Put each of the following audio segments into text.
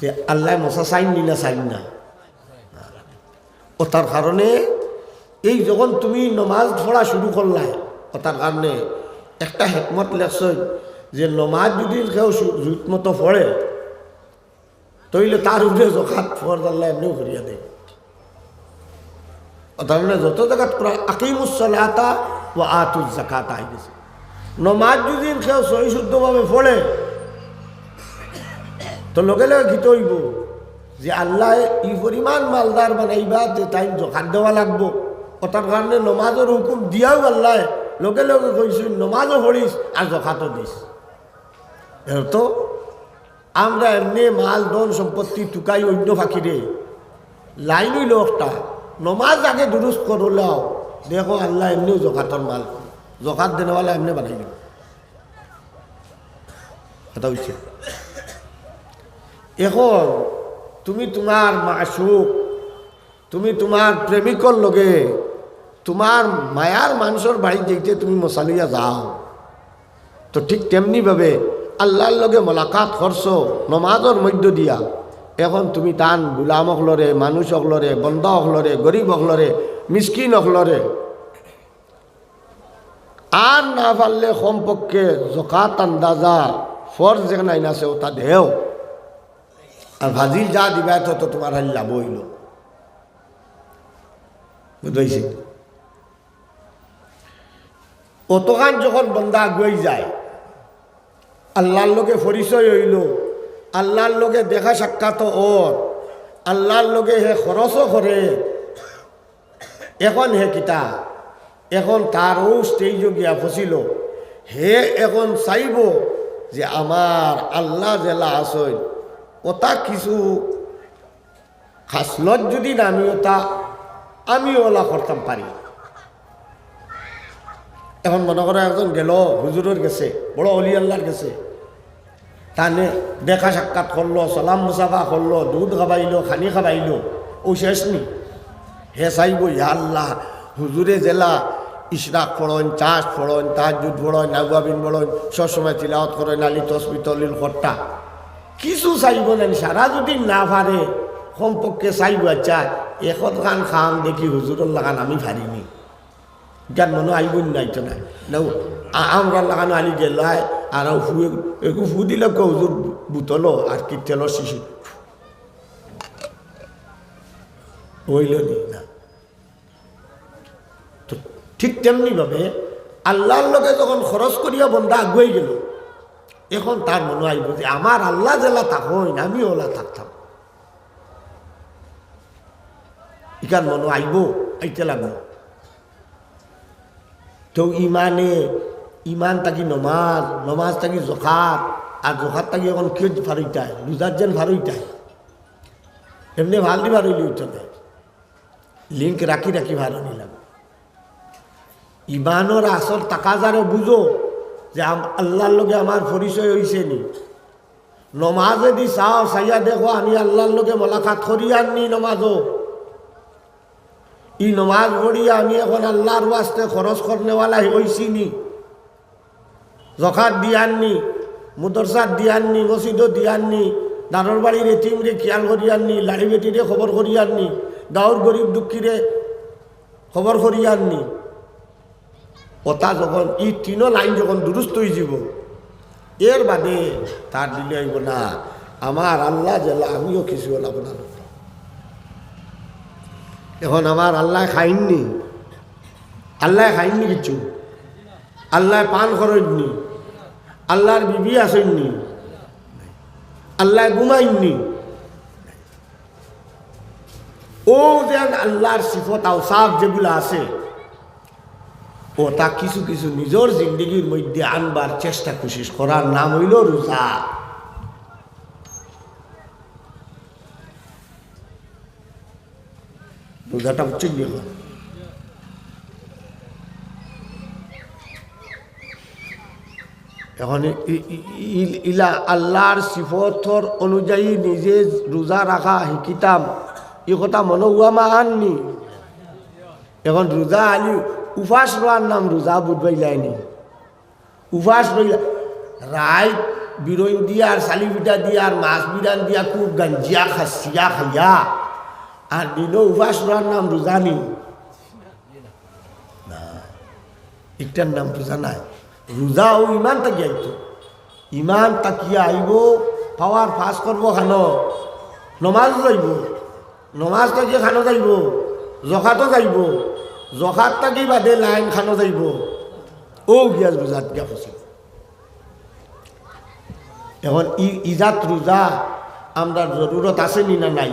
যে আল্লাহ মশা চাইন নি না চাইন না। ও তার কারণে এই যখন তুমি নমাজ পড়া শুরু করলাই, ও তার কারণে একটা হেকমত লেখছ যে নমাজ যদি কেউ জুত মতো পড়ে, তইলে তার উপরে জখাত ফরজ আল্লাহ এমনিও করিয়া দেয় ও তার মানে যত জায়গাত আকিমুসলাতা ও আতুজ জাকাত আই গেছে নমাজ যদি কেউ সহি শুদ্ধভাবে পড়ে তো লগে লগে গীত হইব। যে আল্লাহ ই পরিমাণ মালদার বানাইবা যে তাই জখাত দেওয়া লাগবো। ওটার কারণে নমাজের হুকুম দিয়াও আল্লাহ। লগে লগে কইছি নমাজও পড়িস আর জখাতও দিস তো, আমরা এমনি মাল, ধন, সম্পত্তি টুকাই অন্য ফাঁকিরে লাইন হইল একটা। নমাজ আগে দুরুস্ত করলাও দেখো আল্লাহ এমনিও জখাতর মাল। জখাত দেনেওয়ালা এমনি বানাই দিব কথা হচ্ছে এখন তুমি তোমার মাসুক, তুমি তোমার প্রেমিকর লগে, তোমার মায়ার মানুষের বাড়ি যেতে তুমি মশালিয়া যাও। তো ঠিক তেমনিভাবে আল্লাহর লগে মোলাকাত করছ, নমাজর মধ্য দিয়া। এখন তুমি টান গুলাম অকলরে মানুষ অকলরে বন্ধ অকলরে গরিব অকলরে মিসকিন অকলরে আর না পারলে কমপক্ষে জকাত আন্দাজা, ফর্জ যেখানে আছে ওটা দেও। আর ভাজিল যা দিবা তো তোমার হাল লাভ হইল বুঝতে অতখান যখন বন্দা আগুয়াই যায়, আল্লাহর লোকে পরিচয় হইল, আল্লাহর লোকে দেখা সাক্ষাৎ ওর, আল্লাহর লোকে হে খরচও করে। এখন হে কিতা? এখন তারও স্টেজ গিয়া ফসিল হে এখন চাইব যে আমার আল্লাহ জেলা আসই ওটা কিছু খাসলত যদি না আমি ওটা আমি ওলা করতাম পারি এখন মনে করো একজন গেল হুজুরের গেছে, বড় অলি আল্লাহর গেছে। তানে দেখা সাক্ষাৎ করল সালাম মুসাফা করল দুধ খাবাইলো, খানি খাবাইলো, ও শেষ নি। হে চাইব, ইয়া আল্লাহ হুজুরে জেলা ইশরাক পড়ন চাষ পড়ন তাজুদ পড়ন নাগুয়াবিন পড়ন সবসময় তিলাওয়াত করেন আলী তসবি তলিল খট্টা। কিছু চাইব না সারা যদি না পারে কমপক্ষে চাইব আচ্ছা এখন খান খাম দেখি হুজুরের লাগান আমি পারিনি গান মনে আইব নাইতো না না আমরা লাগানো আলি গেলায় আর ফুয়ে একটু ফু দিলে হুজুর বুতলো আর কি তেলর শিশু হইল নি তো ঠিক তেমনিভাবে আল্লাহর লোকে যখন খরচ করিয়া বন্ধা আগুয়াই গেল এখন তার মনে আইব যে আমার আল্লাহ জেলা থাকইন আমি ওলা থাকতাম ইকার মনে আইব, আইতে লাগবো। তো ইমানে, ইমান থাকি নমাজ নমাজ থাকি জখাত আর জখাত থাকি এখন কিয় ফারইতায় রোজার যেন ফারইতায় এমনি ভালো দি ফারইলি উঠতে লিঙ্ক রাখি রাখি ভালো নিলাম। ইমানোর আসল তাকাজারে বুঝো। যে আল্লাহর লগে আমার পরিচয় হয়েছে নি? নমাজে দি চাও, চাইয়া দেখো আমি আল্লাহর লগে মোলাকাত করি আননি নমাজও ই নমাজ পড়িয়া আমি এখন আল্লাহর ওয়াস্তে খরচ করনেওয়ালা হয়েছি নি। জখাত দিয়াননি মুদরসাত দিয়াননি মসজিদও দিয়াননি দাঁড়র বাড়ির এটিমরে খেয়াল করিয়াননি লাড়ি বেটিরে খবর করিয়াননি গাঁৱৰ গরিব দুঃখীরে খবর করিয়াননি কথা যখন, ই তিনো লাইন যখন দুরুস্ত হয়ে যাব এর বাদে তার দিলে হইব না। আমার আল্লাহ জেলা, আমিও কিছু হল আপনার এখন আমার আল্লাহ খাইননি আল্লাহ খাইননি কিছু? আল্লাহ পান করেননি আল্লাহর বিবি আসেননি আল্লাহ ঘুমাইননি ও যে আল্লাহর সিফত আওসাফ যেগুলো আছে ও তা কিছু কিছু নিজের জিন্দগির মধ্যে আনবার চেষ্টা কোশিস করার নাম হইল রোজা। রোজাটা হচ্ছে গিয়ে এখন ই- ই- ই- ইলা আল্লাহর সিফতর অনুযায়ী নিজে রোজা রাখা শিকিতাম এই কথা মনে হুয়া মা আননি এখন রোজা আলি উপাস রোয়ার নাম রোজা বুধবাই যায়নি উপাস রইলা রায় বিরই দিয়া, আর শালি পিঠা দিয়া, আর মাছ বিরান দিয়া, খুব গাঞ্জিয়া, খাসিয়া, খাইয়া। আর দিন উপাস রোয়ার নাম রোজানি না, একটার নাম রোজা নাই। রোজা ও ইমান তাকিয়া আইতো। ইমান তাকিয়া আইব, পাওয়ার ফাঁস করব খানো। নমাজ যাইব, নমাজ তাকিয়ে খানো যাইব জখাতো যাইব। জখাত তাকি বাদে লাইন খানো যাইব। ও গিয়াজ রোজাত গিয়া ফসিল এখন ইজাত রোজা আমরা জরুরত আছে নি না নাই?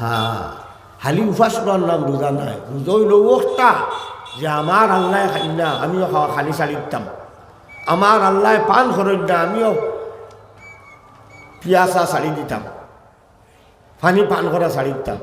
হ্যাঁ হালি উপাস করার নাম রোজা নাই। রোজা হইল ওটা যে আমার আল্লাহ খাই না আমিও খালি ছাড়ি দিতাম আমার আল্লাহ পান খরচ না আমিও পিয়াসা ছাড়ি দিতাম পানি পান করা ছাড়ি দিতাম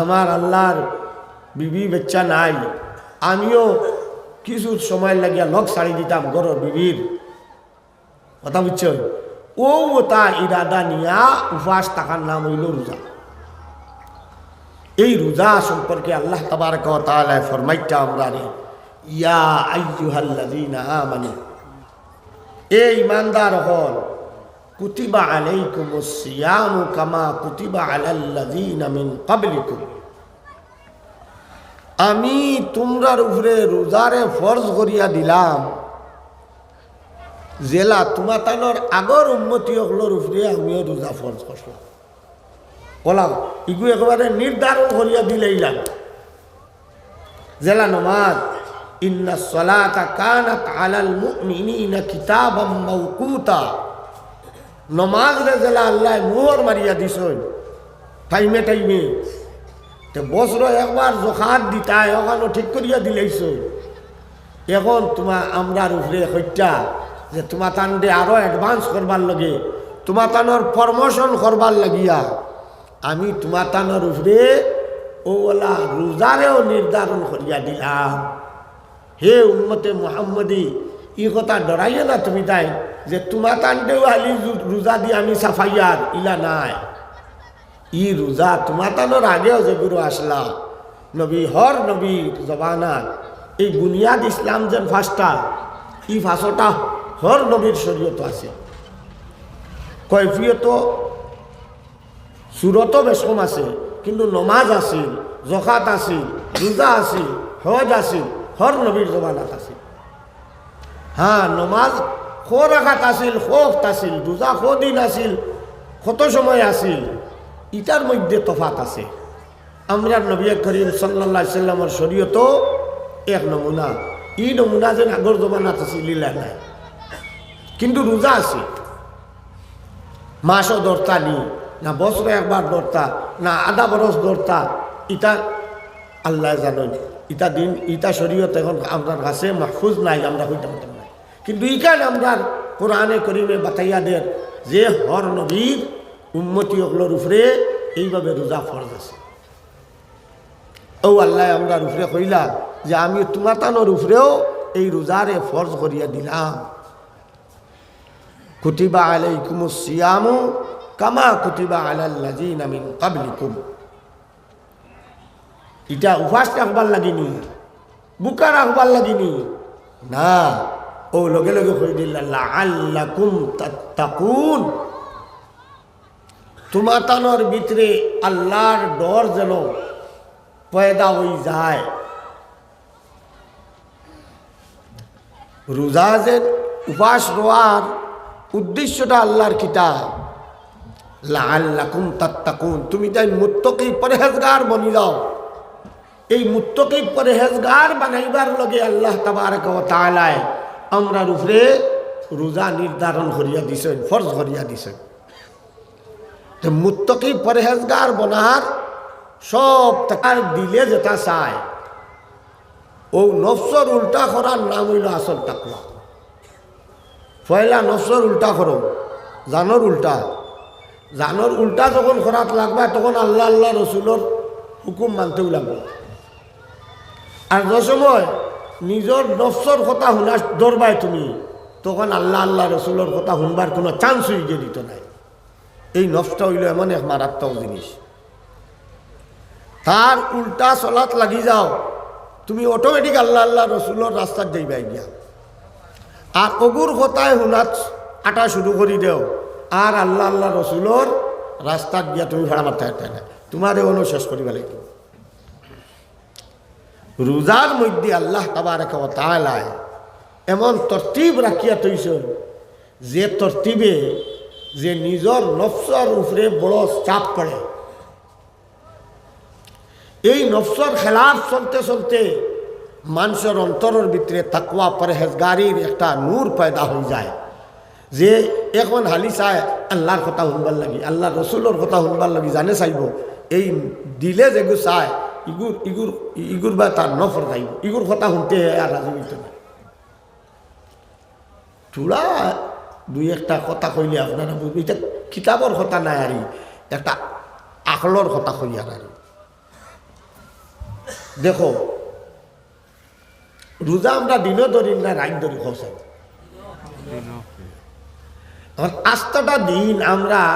আমার আল্লাহর বিবি বাচ্চা নাই। আমিও কিছু সময় লাগিয়া লগ ছাড়ি দিতাম গরর বিবির কথা বুঝছ ও তা ইরাদা নিয়া উপাস টাকার নাম হইল রোজা এই রোজা সম্পর্কে আল্লাহ তাবারক ওয়া তাআলা ফরমাইতা আমরা রে ইয়া আইয়ুহাল্লাযীনা আমানু এ ইমানদার হল, কুতিবা আলাইকুমুস সিয়ামু কামা কুতিবা আলাল্লাযীনা মিন ক্বাবলিকুম আমি তোমরার উপরে রোজারে ফরজ করিয়া দিলাম। জেলা তোমাতানোর আগর উন্নতি হলোর উপরে আমিও রোজা ফরজ করলাম। বলাম ইগু একেবারে নির্ধারণ করিয়া দিলেইলাম জেলা নমাজ, ইন্না সলাতা কানাত আলাল মুমিনিনা কিতাবাম মাওকুতা। নমাজ রে জেলা আল্লাহ মোহর মারিয়া দিছই টাইমে টাইমে। তে বছর একবার জখাত দিতা, এখানো ঠিক করিয়া দিলেইছ এখন তোমার আমরার উপরে হত্যা, যে তোমার তান্ডে আরও অ্যাডভান্স করবার লগে তোমার তানোর প্রমোশন করবার লাগিয়া, আমি তোমার তানোর উপরে ওলা রোজারেও নির্ধারণ করিয়া দিলাম। হে উম্মতে মোহাম্মদী, ই কথা ডরাইয়ে না তুমি তাই, যে তোমার তান্ডেও আলি রোজা দিয়ে আমি সাফাইয়ার, ইলা নাই। ই রোজা তোমার তানোর আগেও যেগুলো আসলা নবী হর নবী জবানার এই বুনিয়াদ ইসলাম যেন ফার্স্টটা ই ফাঁসটা হর নবীর শরীয়ত আছে। কৈফিয়ত সুরত বেশম আছে কিন্তু নমাজ আছিল জখাত আছিল রোজা আছিল, হজ আছিল হর নবীর জমানাত আছিল। হ্যাঁ নমাজ খো রাখাত আছিল খোফত আছিল রোজা খো দিন আছিল, কত সময় আছিল? ইটার মধ্যে তফাত আছে। আমরা নবী করিম সাল্লা সাল্লামর শরীয়ত এক নমুনা। ই নমুনা যেন আগর জমানাত আছিল লীলা নাই। কিন্তু রোজা আছে। মাসও দরতা নি, না বছরে একবার দরতা না আধা বরস দরতা ইটা আল্লাহ জানেন ইটা দিন, ইটা শরীয়ত এখন আপনার কাছে মাহফুজ নাই, আমরা হইতে পারতাম কিন্তু ইকান আমরা কোরআনে করিমে বাতাইয়া দের যে হর নবীর উন্মতি অগলোর উপরে এইভাবে রোজা ফরজ আছে। ও আল্লাহ আমরা উপরে কইলা যে আমি তোমাতানোর উপরেও এই রোজারে ফরজ করিয়া দিলাম। কুতিবা আলাইকুমুস সিয়ামু কামা কুতিবা আলাল্লাযিনা মিন ক্বাবলিকুম। এটা উপাস রাখবার লাগিনি? বুকা রাখবার লাগিনি? না। ও লগে লগে কই দিল, লাআল্লাকুম তাত্তাকুন। তোমাতানোর ভিতরে আল্লাহর ডর যেন পয়দা হয়ে যায়। রোজা যে উপাস রোয়ার উদ্দেশ্যটা আল্লাহর কিতাব। লাল্লাকুম তাত্তাকুন। তুমি তাই মুত্তকি পরেহেজগার বনি যাও এই মুত্তকি পরেহেজগার বানাইবার লগে আল্লাহ তাবারক ওয়া তাআলায় আমরার উপরে রোজা নির্ধারণ করিয়া দিছেন, ফরজ করিয়া দিছেন। তো মুত্তকি পরেহেজগার বনার সব টাকার দিলে যেটা চায়। ও নফসর উল্টা করার নাম হইল আসল তাকওয়া। পয়লা নফসর উল্টা করো, জানোর উল্টা। জানোর উল্টা যখন করাত লাগবে, তখন আল্লাহ আল্লাহ রসুলোর হুকুম মানতেও লাগবে আর যে সময় নিজের নফসর কথা শুনা দরবাই তুমি, তখন আল্লাহ আল্লাহ রসুলোর কথা শুনবার কোনো চান্স হয়ে গিয়ে দিত নাই। এই নফসটা হইল এমন এক মারাত্মক জিনিস। তার উল্টা চলাত লাগি যাও, তুমি অটোমেটিক আল্লাহ আল্লাহ রসুলোর রাস্তার যাইবাই গিয়া আর অগুর কথায় শুনাত আটা শুরু করি দেও, আর আল্লাহ আল্লাহ রসুলোর রাস্তা গিয়া তুমি ভাড়া হাঁটতে না তোমার এগুলো শেষ করিবা লাগিব। রোজার মধ্যে আল্লাহ তাবার তালায় এমন তরতিব রাখিয়া তৈছ যে তরতিবে যে নিজর নফসর উপরে বড় চাপ পড়ে। এই নফসর খেলাফ চলতে চলতে মানুষের অন্তরের ভিতরে তাকুয়া পরহেজগারির একটা নূর পয়দা হয়ে যায়। যে এখন হালি চায় আল্লাহর কথা শুনবার লাগি, আল্লাহ রসুলোর কথা শুনবার লাগি, জানে চাইব, এই দিলে যেগু চায় ইগুর ইগুর ইগুর বা তার নফর যাইব ইগুর কথা শুনতে আর রাজি হইতে না চূড়া দুই একটা কথা কইলে আপনারা বুঝবে এটা কিতাবর কথা নাই আর একটা আকলর কথা কই আর দেখো রোজা আমরা দিনও ধরি না রাত ধরি এখন আস্তটা দিন আমরা